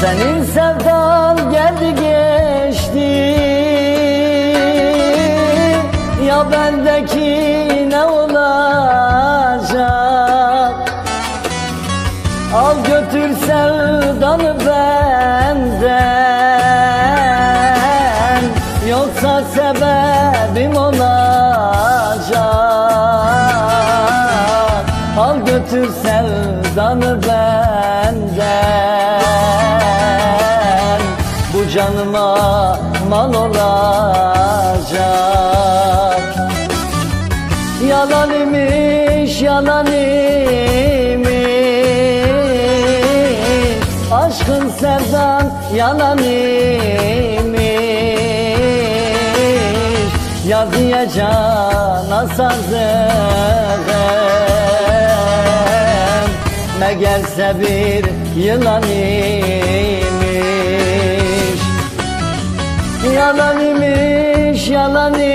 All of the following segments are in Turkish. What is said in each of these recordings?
Senin sevdan geldi geçti. Ya bendeki ne olacak? Al götür sevdanı benden. Yoksa sebebim olacak. Al götür sevdanı benden canıma mal olacak. Yalan imiş, yalan imiş. Aşkın sevdan yalan imiş. Diye cana sazım Meğerse bir yılan imiş Yalan imiş, yalan imiş.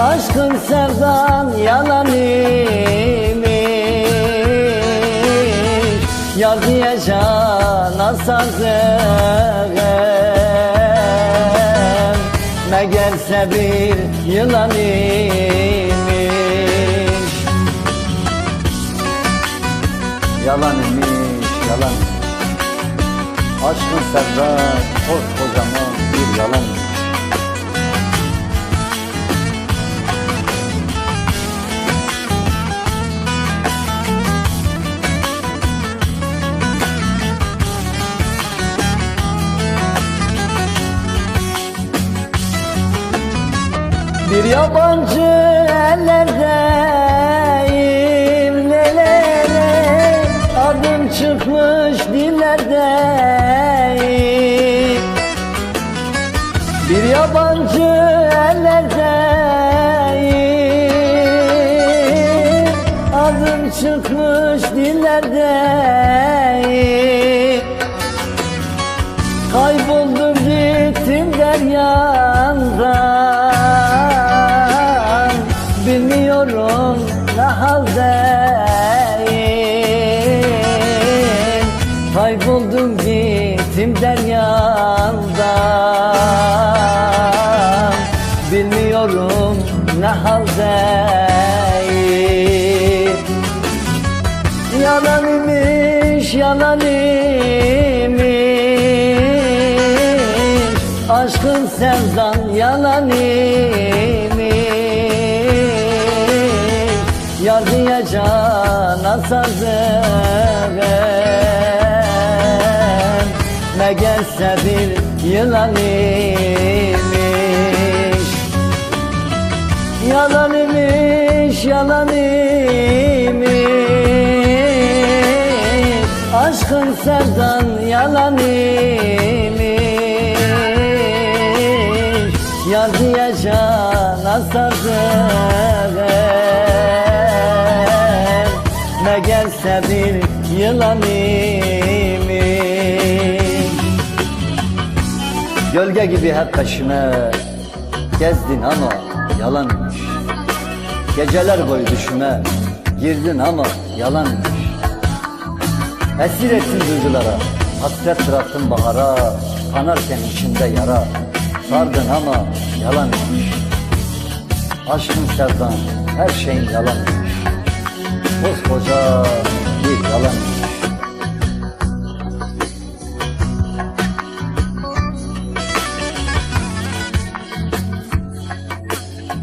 Aşkın sevdan yalan imiş. Yar diye cana sazım Meğerse bir yılan imiş Aşkın sevdan koskocaman bir yalan. Bir yabancı ellerdeyim yabancı ellerdeyim Adım çıkmış dillerdeyim Kayboldum gittim deryandan. Bilmiyorum ne haldeyim yalan imiş Aşkın sevdan yalan imiş Yar diye cana sazım Meğerse bir yılan imiş Aşkın sevdan yalan imiş. Yar diye cana sazım Meğerse bir yılan imiş. Gölge gibi hep peşime Gezdin ama yalan imiş Geceler boyu düşüme Girdin ama yalan imiş Esir ettin duygulara. Hasret bıraktın bahara Kanarken içinde yara. Sardın ama yalan imiş. Aşkın sevdan her şeyin yalan imiş. Koskoca